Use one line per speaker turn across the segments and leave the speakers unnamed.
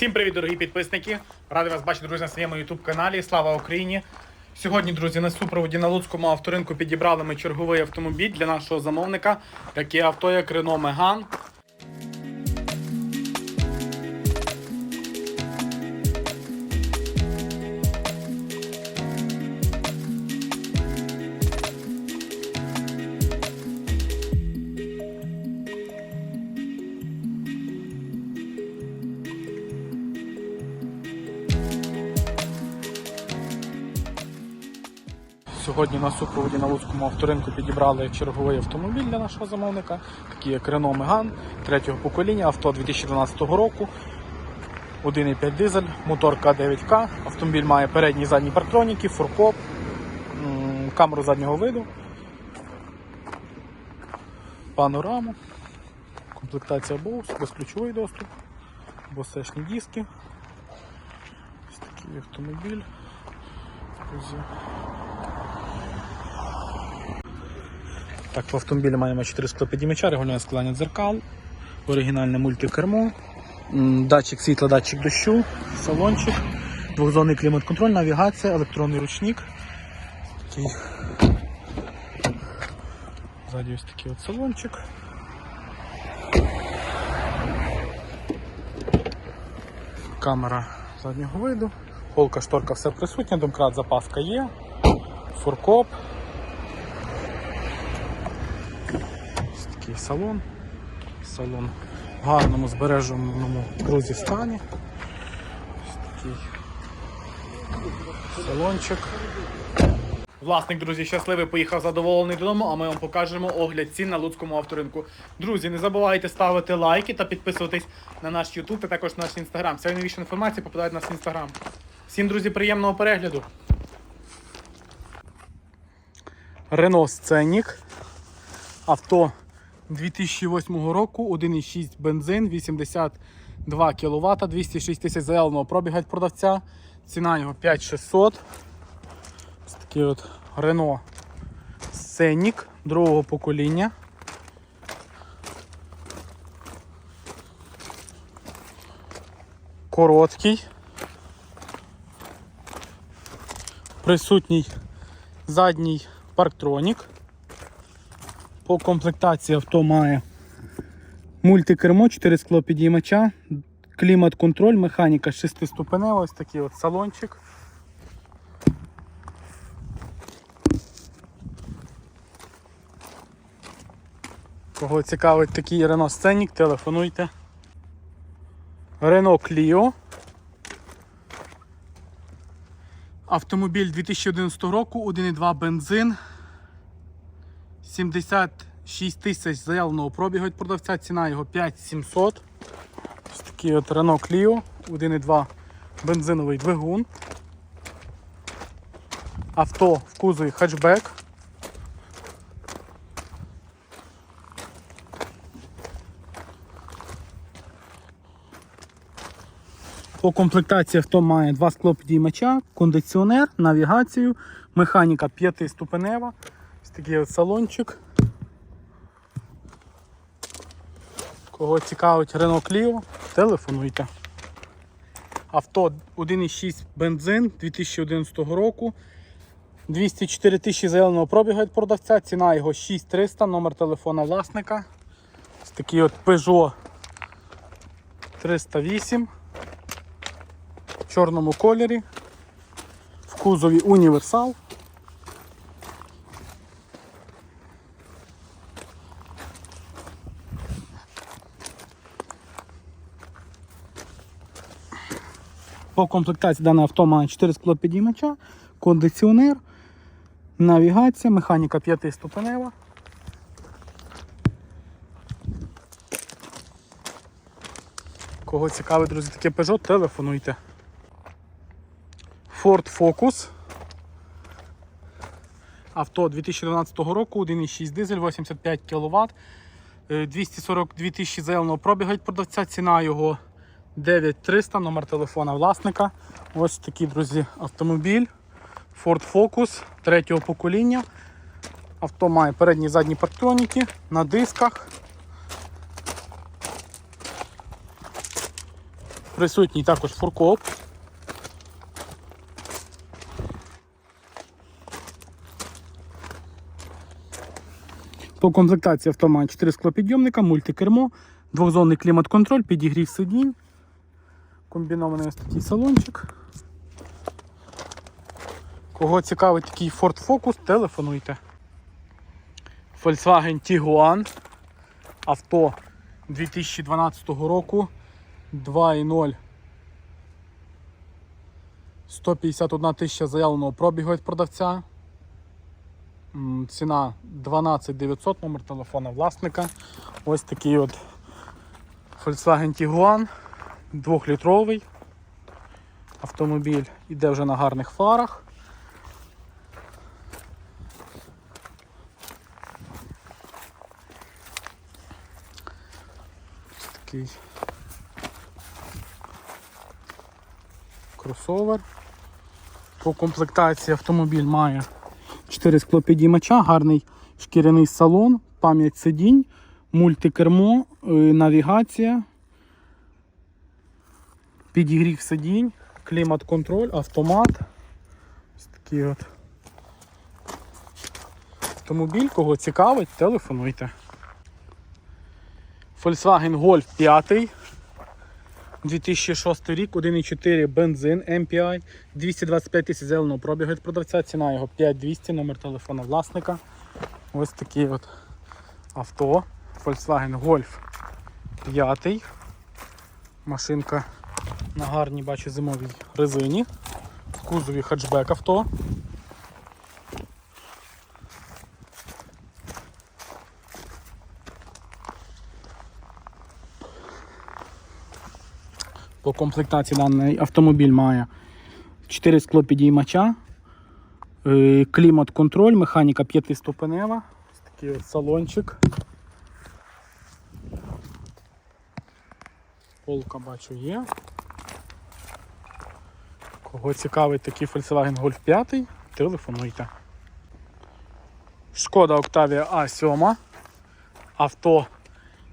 Всім привіт, дорогі підписники! Радий вас бачити, друзі, на своєму YouTube каналі. Слава Україні! Сьогодні, друзі, на супроводі на Луцькому авторинку підібрали ми черговий автомобіль для нашого замовника, таке авто як Renault Megane. Сьогодні на супроводі на Луцькому авторинку підібрали черговий автомобіль для нашого замовника, такий як Renault Megane третього покоління, авто 2012 року. 1,5 дизель, мотор К9К. Автомобіль має передні і задні партроніки, фуркоп, камеру заднього виду, панораму, комплектація Bose, безключовий доступ, босешні диски. Ось такий автомобіль. Так, в автомобілі маємо 4 склопідіймача, регулювання складання дзеркал, оригінальне мультикермо, датчик світла, датчик дощу, салончик, двохзонний клімат-контроль, навігація, електронний ручник. Такий. Ззаді ось такий от салончик. Камера заднього виду, полка, шторка, все присутнє, домкрат, запаска є, фуркоп. Ось такий салон. Салон в гарному збереженому крузі стані. Ось такий салончик. Власник, друзі, щасливий поїхав задоволений додому, а ми вам покажемо огляд цін на Луцькому авторинку. Друзі, не забувайте ставити лайки та підписуватись на наш YouTube та також на наш інстаграм. Вся найновіша інформація попадає в наш інстаграм. Всім, друзі, приємного перегляду. Renault Scenic. Авто 2008 року, 1,6 бензин, 82 кВт, 206 тисяч заявленого пробіга від продавця. Ціна його 5600. Ось такий от Renault Scenic другого покоління. Короткий. Присутній задній парктронік. По комплектації авто має мультикермо, 4 скло підіймача, клімат-контроль, механіка 6-ступенева, ось такий от салончик. Кого цікавить такий Renault Scenic, телефонуйте. Renault Clio. Автомобіль 2011 року, 1,2 бензин. 76 тисяч заявленого пробігу від продавця, ціна його 5700. Ось такий от Renault Clio, 1,2 бензиновий двигун. Авто в кузові хетчбек. По комплектації авто має два склопідіймача, кондиціонер, навігацію, механіка 5-ступенева. Такий от салончик. Кого цікавить Renault Clio, телефонуйте. Авто 1,6 бензин 2011 року. 204 тисячі заявленого пробігу від продавця, ціна його 6300, номер телефона власника. Ось такий от Peugeot 308 в чорному кольорі, в кузові універсал. По комплектації дане авто має 4 склопідіймача, кондиціонер, навігація, механіка 5-ступенева. Кого цікавить, друзі, таке Peugeot, телефонуйте. Ford Focus. Авто 2012 року, 1,6 дизель, 85 кВт. Е, 242 тисячі заявленого пробігу від продавця. Ціна його 9300, номер телефона власника. Ось такий, друзі, автомобіль. Ford Focus третього покоління. Авто має передні і задні парктроніки на дисках. Присутній також фуркоп. По комплектації авто має 4 склопідйомника, мультикермо, двохзонний клімат-контроль, підігрів сидінь, комбінований ось такий салончик. Кого цікавить такий Ford Focus, телефонуйте. Volkswagen Tiguan. Авто 2012 року 2.0. 151 тисяча заявленого пробігу від продавця. Ціна 12 900, номер телефона власника. Ось такий от Volkswagen Tiguan 2-літровий. Автомобіль іде вже на гарних фарах. Такий кросовер. По комплектації автомобіль має 4 склопідіймача, гарний шкіряний салон, пам'ять сидінь, мультикермо, е, навігація, підігрів сидінь, клімат-контроль, автомат. Ось такий от автомобіль, кого цікавить, телефонуйте. Volkswagen Golf 5. 2006 рік, 1,4 бензин MPI, 225 тисяч зеленого пробігу від продавця, ціна його 5200, номер телефона власника. Ось такий от авто. Volkswagen Golf 5. Машинка на гарній, бачу, зимовій резині. В кузові хатчбек авто. По комплектації даний автомобіль має 4 склопідіймача, е, клімат-контроль, механіка п'ятиступенева, ось такий от салончик. Полка бачу є. Кого цікавить такий Volkswagen Golf 5, телефонуйте. Шкода Octavia A7. Авто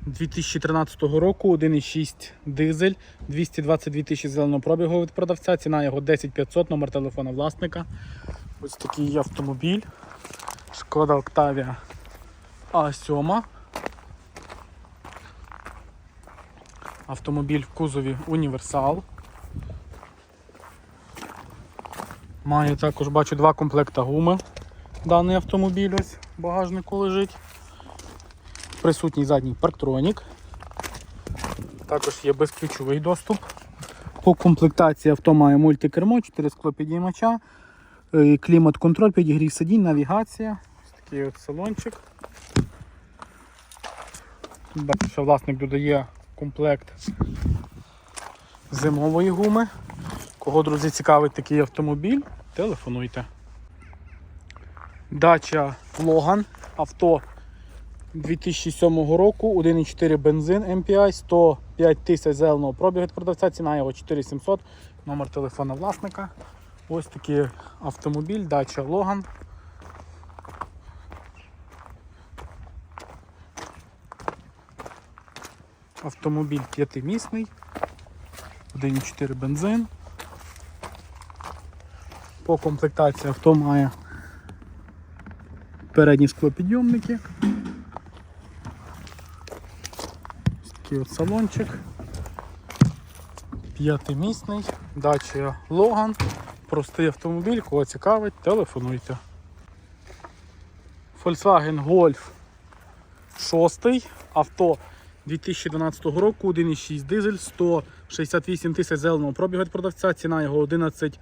2013 року 1,6 дизель, 222 тисячі зеленого пробігу від продавця, ціна його 10500, номер телефона власника. Ось такий автомобіль. Шкода Octavia А7. Автомобіль в кузові універсал. Має також, бачу, два комплекта гуми. Даний автомобіль ось в багажнику лежить присутній задній парктронік. Також є безключовий доступ. По комплектації авто має мультикермо, 4 склопідіймача, е, клімат-контроль, підігрів сидінь, навігація. Ось такий от салончик. Що власник додає комплект зимової гуми. Кого, друзі, цікавить такий автомобіль, телефонуйте. Дача Логан, авто 2007 року, 1,4 бензин MPI, 105 тисяч зеленого пробігу від продавця, ціна його 4700, номер телефона власника. Ось такий автомобіль, дача Логан. Автомобіль п'ятимісний, 1,4 бензин. По комплектації авто має передні склопідйомники. Такий от салончик. П'ятимісний, дача Логан. Простий автомобіль, кого цікавить, телефонуйте. Volkswagen Golf 6. Авто 2012 року, 1,6 дизель, 168 тисяч зеленого пробігу від продавця, ціна його 11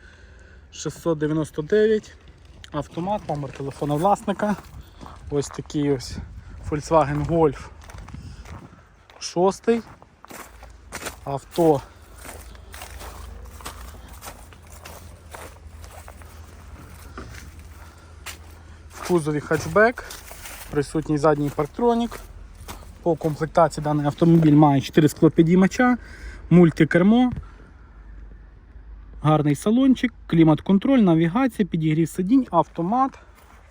699. Автомат, номер телефона власника. Ось такий ось Volkswagen Golf 6. Авто. В кузові хатчбек, присутній задній парктронік. По комплектації даний автомобіль має 4 склопідіймача, мультикермо, гарний салончик, клімат-контроль, навігація, підігрів сидінь, автомат.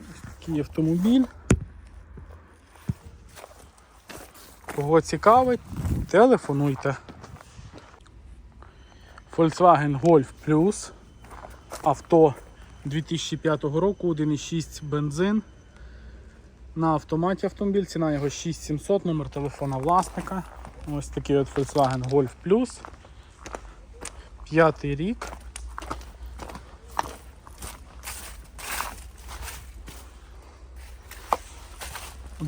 Ось такий автомобіль. Кого цікавить, телефонуйте. Volkswagen Golf Plus. Авто 2005 року, 1,6 бензин. На автоматі автомобіль, ціна його 6700, номер телефона власника. Ось такий от Volkswagen Golf Plus. П'ятий рік.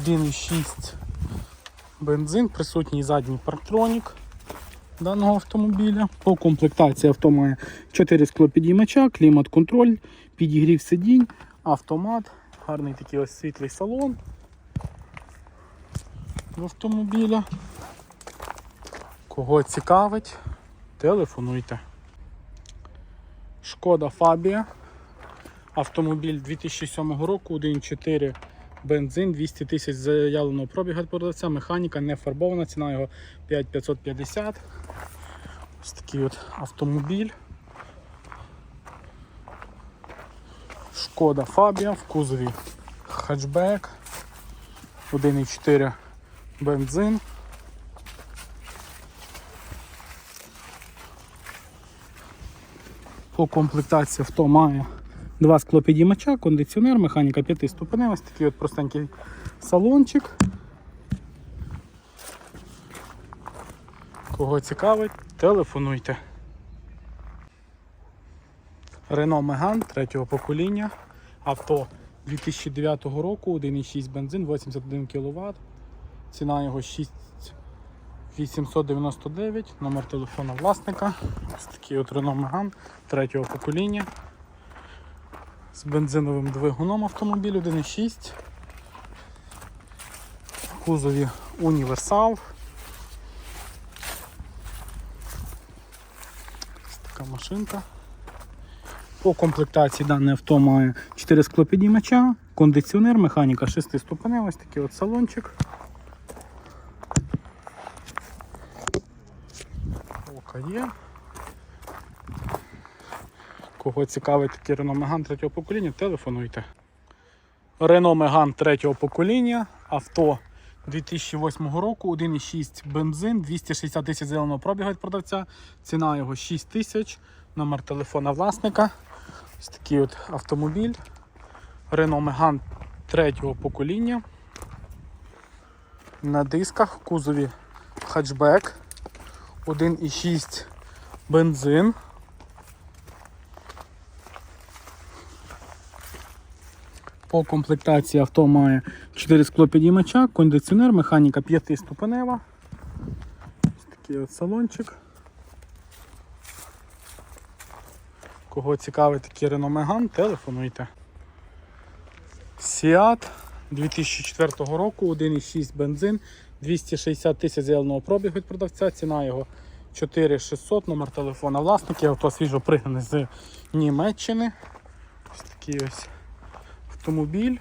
Один і шість бензин, присутній задній парктронік даного автомобіля. По комплектації авто має 4 склопідіймача, клімат-контроль, підігрів сидінь, автомат, гарний такий ось світлий салон в автомобіля. Кого цікавить, телефонуйте. Шкода Фабія. Автомобіль 2007 року, 1.4 бензин, 200 тисяч заявленого пробігу від продавця, механіка не фарбована, ціна його 5550. Ось такий от автомобіль. Шкода Фабія в кузові хатчбек, 1.4 бензин. По комплектації авто має два склопідіймача, кондиціонер, механіка 5 ступеней, ось такий от простенький салончик. Кого цікавить, телефонуйте. Renault Megane третього покоління. Авто 2009 року, 1,6 бензин, 81 кВт. Ціна його 6899, номер телефона власника. Ось такий от Renault Megane третього покоління. З бензиновим двигуном автомобіль 1,6. В кузові універсал. Ось така машинка. По комплектації дане авто має 4 склопідіймача, кондиціонер, механіка 6 ступеней, ось такий от салончик. Ока є. Кого цікавить такий Renault Megane третього покоління, телефонуйте. Renault Megane третього покоління, авто 2008 року, 1,6 бензин, 260 тисяч зеленого пробігу від продавця, ціна його 6 тисяч, номер телефона власника. Ось такий от автомобіль. Renault Megane третього покоління. На дисках в кузові хатчбек, 1,6 бензин. По комплектації авто має 4 склопідіймача, кондиціонер, механіка 5 ступенева. Ось такий от салончик. Кого цікавить такий Renault Megane, телефонуйте. Seat 2004 року, 1,6 бензин, 260 тисяч зеленого пробігу від продавця, ціна його 4600, номер телефона власника, авто свіжо пригнане з Німеччини. Ось такий ось автомобіль.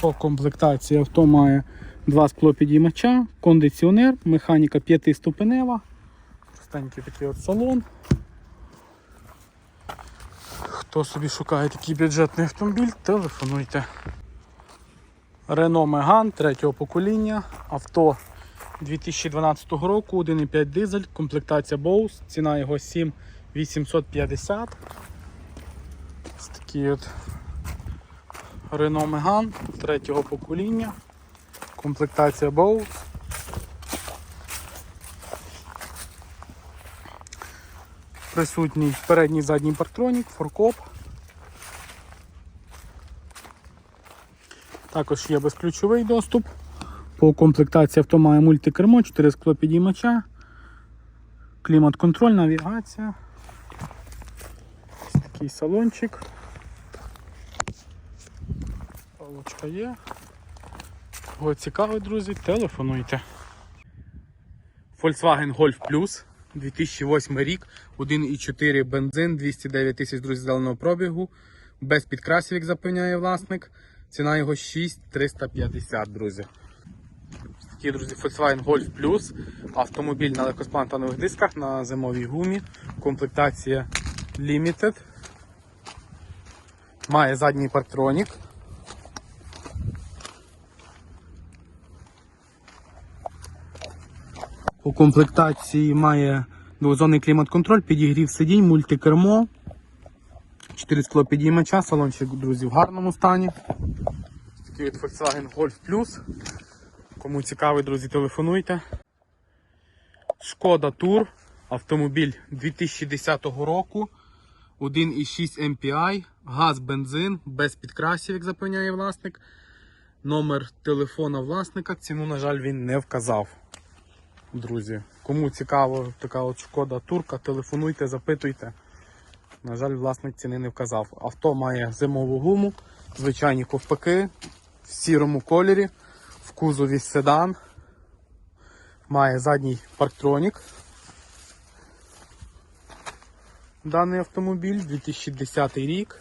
По комплектації авто має два склопідіймача, кондиціонер, механіка 5 ступенева. Простенький такий от салон. Хто собі шукає такий бюджетний автомобіль, телефонуйте. Renault Megane третього покоління, авто 2012 року, 1,5 дизель, комплектація Bose, ціна його 7850. Ось такий от Renault Megane третього покоління, комплектація Bose. Присутній передній задній парктронік, форкоп. Також є безключовий доступ. По комплектації авто має мультикермо, 4 склопідіймача, клімат-контроль, навігація. Ось такий салончик. Палочка є. Кого цікавить, друзі, телефонуйте. Volkswagen Golf Plus 2008 рік, 1,4 бензин, 209 тисяч друзі зеленого пробігу, без підкрасів, як запевняє власник. Ціна його 6350, друзі. Такі, друзі, Volkswagen Golf Plus. Автомобіль на легкосплантанових дисках на зимовій гумі. Комплектація Limited. Має задній парктронік. У комплектації має двозонний клімат-контроль, підігрів сидінь, мультикермо, 4 склопідіймача, салончик, друзі, в гарному стані. Такий от Volkswagen Golf Plus. Кому цікавий, друзі, телефонуйте. Шкода Тур. Автомобіль 2010 року. 1,6 MPI, газ, бензин, без підкрасів, як запевняє власник. Номер телефона власника. Ціну, на жаль, він не вказав. Друзі, кому цікаво така от шкода турка, телефонуйте, запитуйте. На жаль, власник ціни не вказав. Авто має зимову гуму, звичайні ковпаки в сірому кольорі, в кузові седан. Має задній парктронік. Даний автомобіль 2010 рік.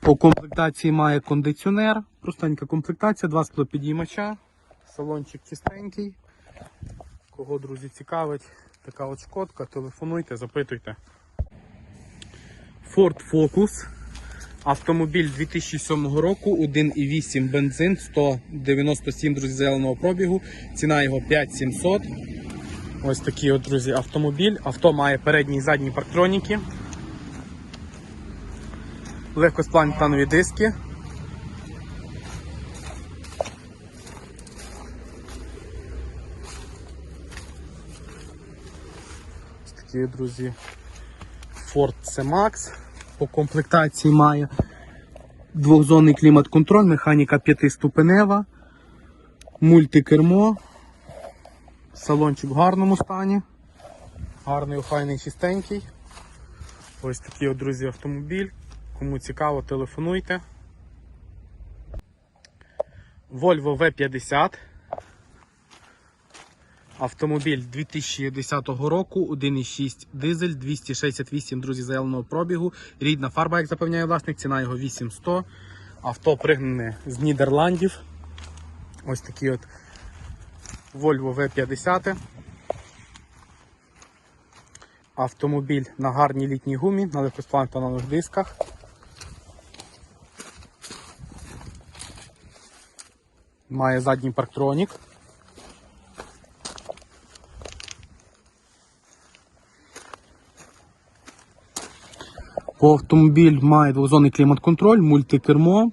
По комплектації має кондиціонер, простенька комплектація, два склопідіймача, салончик чистенький. Кого, друзі, цікавить, така от шкодка, телефонуйте, запитуйте. Ford Focus. Автомобіль 2007 року, 1,8 бензин, 197 друзі, зеленого пробігу. Ціна його 5700. Ось такий от, друзі, автомобіль. Авто має передні і задні парктроніки. Легкосплантанові диски. Ось друзі, Ford C-Max. По комплектації має двохзонний клімат-контроль, механіка п'ятиступенева, мультикермо, салончик в гарному стані, гарний, охайний, чистенький. Ось такий, от, друзі, автомобіль. Кому цікаво, телефонуйте. Volvo V50. Автомобіль 2010 року, 1,6 дизель, 268, друзі, заявленого пробігу. Рідна фарба, як запевняє власник, ціна його 8100. Авто пригнане з Нідерландів. Ось такий от Volvo V50. Автомобіль на гарній літній гумі, на легкосплантанових дисках. Має задній парктронік. Автомобіль має двозонний клімат-контроль, мультикермо,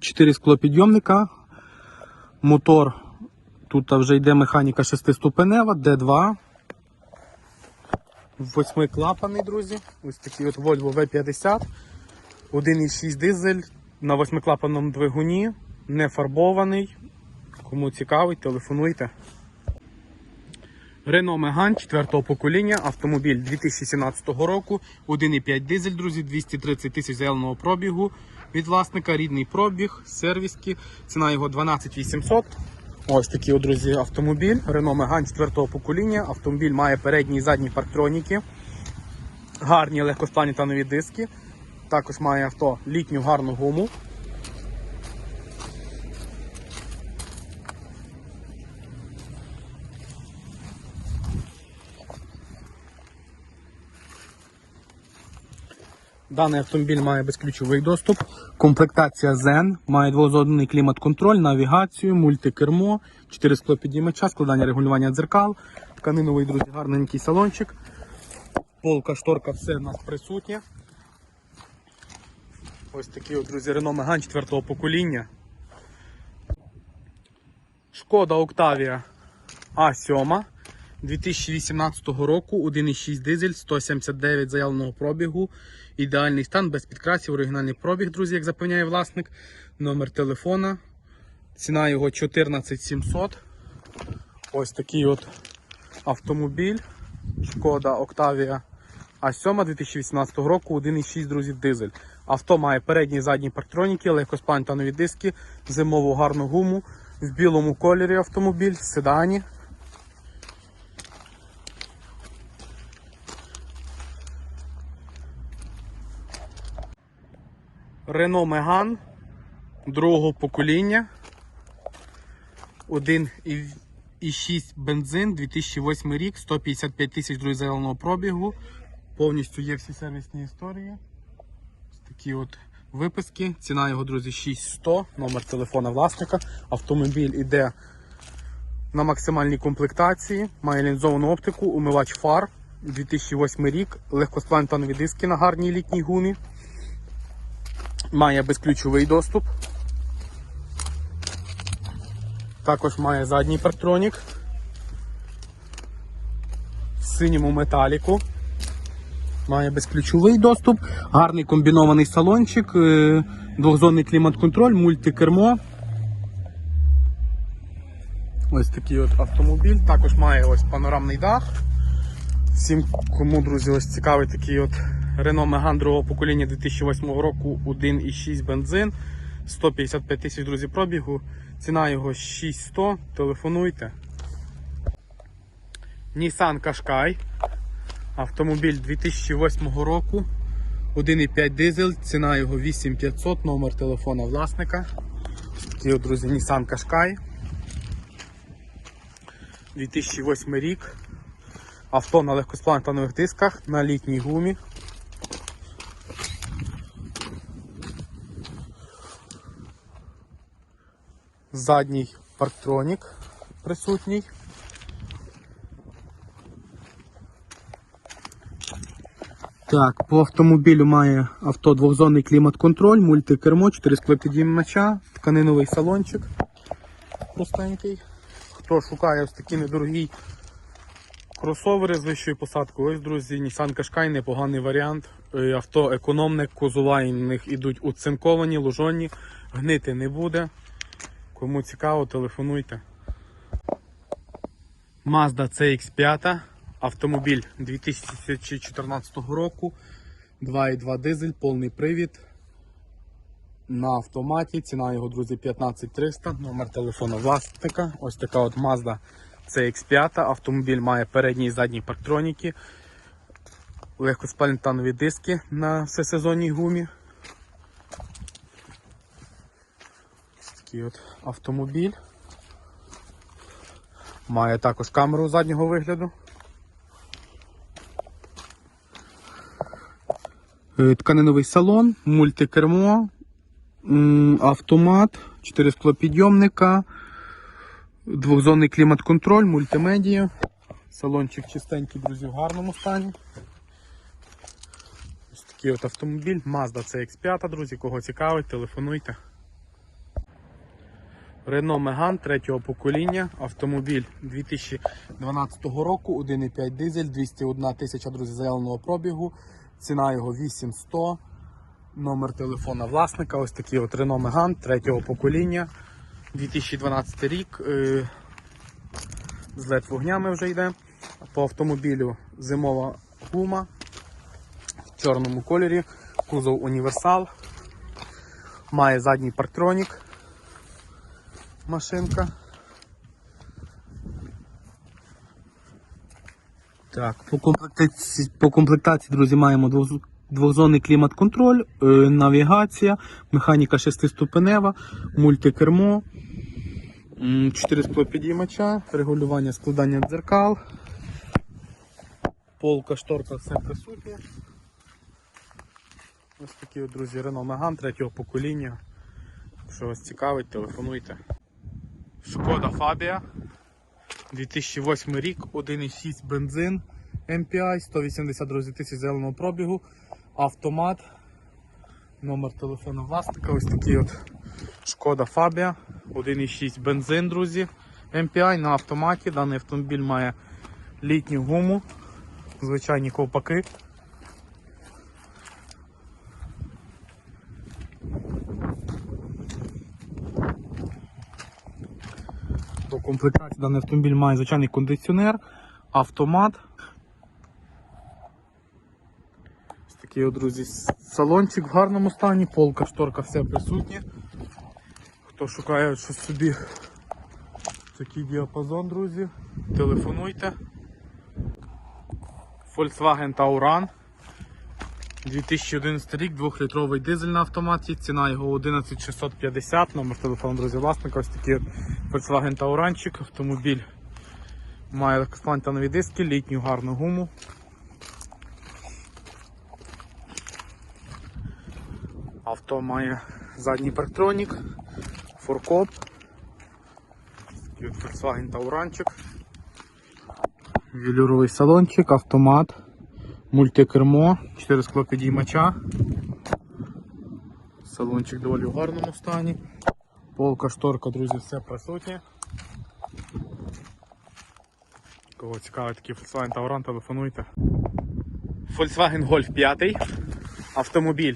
4 склопідйомника. Мотор, тут вже йде механіка 6-ступенева, D2. Восьмиклапаний, друзі. Ось такий от Volvo V50. 1,6 дизель на восьмиклапаному двигуні, не фарбований. Кому цікавий, телефонуйте. Renault Megane 4 покоління, автомобіль 2017 року, 1,5 дизель, друзі, 230 тисяч зеленого пробігу від власника, рідний пробіг, сервіски, ціна його 12 800. Ось такий, друзі, автомобіль. Renault Megane 4 покоління. Автомобіль має передні і задні парктроніки, гарні легкосплані та нові диски. Також має авто літню гарну гуму. Даний автомобіль має безключовий доступ, комплектація Zen, має двозонний клімат-контроль, навігацію, мультикермо, 4 склопідіймача, складання регулювання дзеркал, тканиновий, друзі, гарненький салончик. Полка, шторка, все в нас присутнє. Ось такий, друзі, Renault Megane 4 покоління. Шкода Octavia А7 2018 року, 1,6 дизель, 179 заявленого пробігу, ідеальний стан, без підкрасів, оригінальний пробіг, друзі, як запевняє власник. Номер телефона. Ціна його 14700. Ось такий от автомобіль. Шкода Octavia А7 2018 року, 1,6 друзі, дизель. Авто має передні і задні парктроніки, легкоспантанові диски, зимову гарну гуму, В білому кольорі автомобіль, седані. Renault Megane другого покоління. 1,6 бензин, 2008 рік, 155 тисяч друзі зеленого пробігу. Повністю є всі сервісні історії. Такі от виписки. Ціна його, друзі, 6100, номер телефона власника. Автомобіль іде на максимальній комплектації, має лінзовану оптику, умивач фар, 2008 рік, легкосплантанові диски на гарній літній гумі. Має безключовий доступ. Також має задній парктронік. В синьому металіку. Має безключовий доступ, гарний комбінований салончик, е, двохзонний клімат-контроль, мультикермо. Ось такий от автомобіль. Також має ось панорамний дах. Всім, кому, друзі, ось цікавий такий от Renault Megane другого покоління 2008 року 1,6 бензин. 155 тисяч друзі пробігу. Ціна його 6100. Телефонуйте. Nissan Qashqai. Автомобіль 2008 року. 1,5 дизель, ціна його 8500, номер телефона власника. От, друзі, Nissan Qashqai. 2008 рік. Авто на легкосплантанових дисках, на літній гумі. Задній парктронік присутній. Так, по автомобілю має авто двохзонний клімат-контроль, мультикермо, 4 склопідіймача, тканиновий салончик простенький. Хто шукає ось такі недорогі кросовери з вищою посадкою, ось, друзі, Nissan Qashqai непоганий варіант. Е, Авто економне, кузова у них ідуть оцинковані, лужонні, гнити не буде. Кому цікаво, телефонуйте. Mazda CX5, автомобіль 2014 року, 2,2 дизель, повний привід. На автоматі, ціна його, друзі, 15300, номер телефону власника. Ось така от Mazda CX5. Автомобіль має передні і задні парктроніки, легкоспальні диски на всесезонній гумі. Такий от автомобіль. Має також камеру заднього вигляду. Е, Тканиновий салон, мультикермо, автомат, 4 склопідйомника, двохзонний клімат-контроль, мультимедія. Салончик чистенький, друзі, в гарному стані. Ось такий от автомобіль, Mazda CX5, друзі, кого цікавить, телефонуйте. Renault Megane третього покоління, автомобіль 2012 року, 1,5 дизель, 201 тисяча друзі заявленого пробігу, ціна його 8100, номер телефона власника, ось такий от Renault Megane третього покоління, 2012 рік, е, з LED вогнями вже йде. По автомобілю зимова гума в чорному кольорі, кузов універсал, має задній парктронік машинка. Так, по комплектації, по комплектації, друзі, маємо двохзонний клімат-контроль, е, навігація, механіка шестиступенева, мультикермо, 4 склопідіймача, регулювання складання дзеркал, полка, шторка, все присутнє. Ось такі, друзі, Renault Megane третього покоління. Якщо вас цікавить, телефонуйте. Шкода Фабія. 2008 рік, 1,6 бензин MPI, 180 друзі, тисяч зеленого пробігу, автомат, номер телефону власника, ось такий от Шкода Фабія, 1,6 бензин, друзі, MPI на автоматі. Даний автомобіль має літню гуму, звичайні ковпаки. Комплектації даний автомобіль має звичайний кондиціонер, автомат. Ось такий, от, друзі, салончик в гарному стані, полка, шторка, все присутнє. Хто шукає щось собі Такий діапазон, друзі. Телефонуйте. Volkswagen Tauran. 2011 рік, 2-літровий дизель на автоматі, ціна його 11650, номер телефону друзі власника, ось такий Volkswagen Tauranчик, автомобіль має легкосплантанові диски, літню гарну гуму. Авто має задній парктронік, от Volkswagen Tauranчик, велюровий салончик, автомат, мультикермо, 4 склопідіймача. Салончик доволі в гарному стані. Полка, шторка, друзі, все присутнє. Кого цікавить такий Volkswagen Tauran, телефонуйте. Volkswagen Golf 5. Автомобіль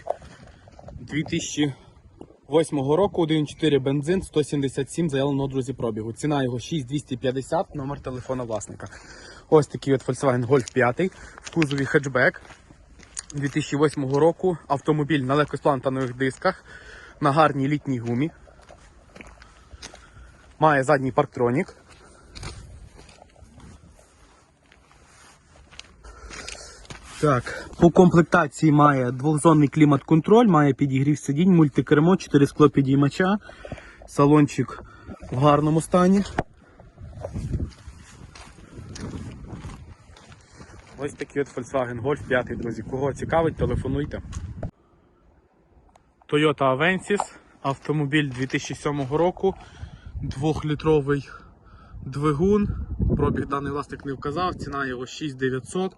2008 року, 1.4 бензин, 177 заявленого друзі пробігу. Ціна його 6250, номер телефона власника. Ось такий от Volkswagen Golf 5 в кузові хетчбек 2008 року. Автомобіль на легкосплантанових дисках, на гарній літній гумі. Має задній парктронік. Так, по комплектації має двохзонний клімат-контроль, має підігрів сидінь, мультикермо, 4 скло підіймача, салончик в гарному стані. Ось такий от Volkswagen Golf 5, друзі. Кого цікавить, телефонуйте. Toyota Avensis, автомобіль 2007 року, 2-літровий двигун. Пробіг даний власник не вказав, ціна його 6900.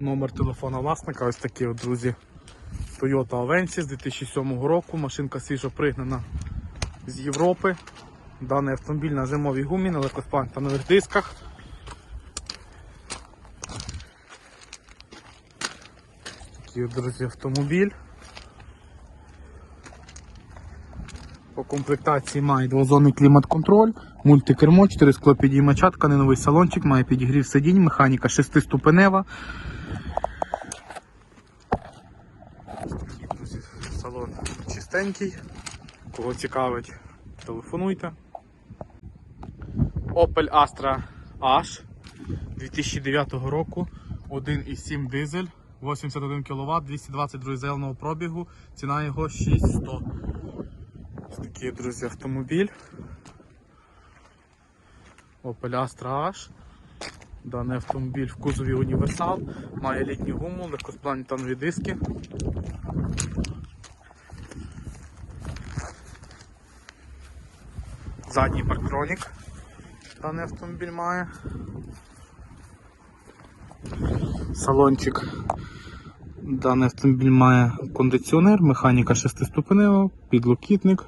Номер телефона власника, ось такий, от, друзі. Toyota Avensis 2007 року. Машинка свіжо пригнана з Європи. Даний автомобіль на зимовій гумі, на легкосплантанових дисках. Такий, друзі, автомобіль. По комплектації має двозонний клімат-контроль, мультикермо, 4 скло підіймача, тканиновий салончик, має підігрів сидінь, механіка 6-ступенева. Салон чистенький. Кого цікавить, телефонуйте. Opel Astra H 2009 року, 1,7 дизель, 81 кВт, 222 зеленого пробігу, ціна його 6100. Ось такий, друзі, автомобіль. Opel Astra H. Даний автомобіль в кузові універсал, має літню гуму, легкоспланетанові диски. Задній парктронік. Даний автомобіль має. Салончик. Даний автомобіль має кондиціонер, механіка 6-ступенева, підлокітник,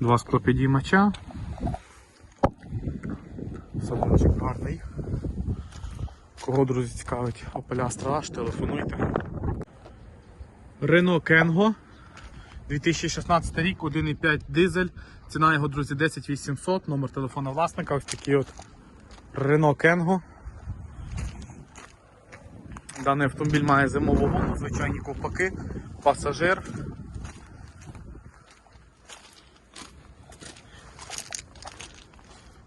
два склопідіймача. Салончик гарний. Кого, друзі, цікавить Opel Astra телефонуйте. Renault Kengo 2016 рік, 1,5 дизель. Ціна його, друзі, 10800, номер телефона власника. Ось такий от Renault Kengo. Даний автомобіль має зимову гуму, звичайні ковпаки, пасажир.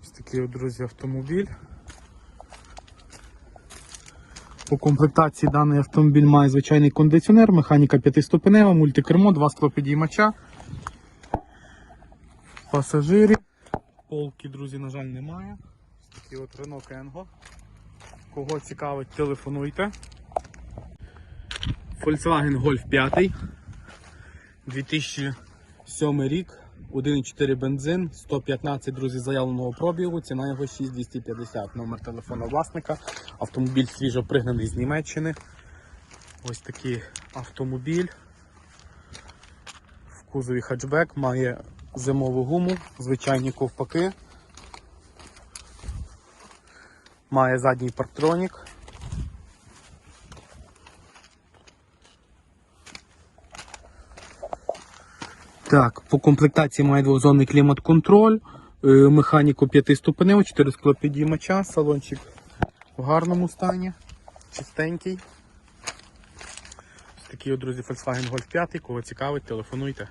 Ось такий, друзі, автомобіль. По комплектації даний автомобіль має звичайний кондиціонер, механіка 5-ступенева, мультикермо, два склопідіймача. Пасажирі. Полки, друзі, на жаль, немає. Ось такий от Renault Kengo. Кого цікавить, телефонуйте. Volkswagen Golf 5. 2007 рік. 1,4 бензин, 115, друзі, заявленого пробігу, ціна його 6250. Номер телефона власника. Автомобіль свіжо пригнаний з Німеччини. Ось такий автомобіль. В кузові хатчбек, має зимову гуму, звичайні ковпаки. Має задній парктронік. Так, по комплектації має двозонний клімат-контроль, е, механіку 5 ступенів, 4 склопідіймача, салончик в гарному стані, чистенький. Такий, друзі, Volkswagen Golf 5, кого цікавить, телефонуйте.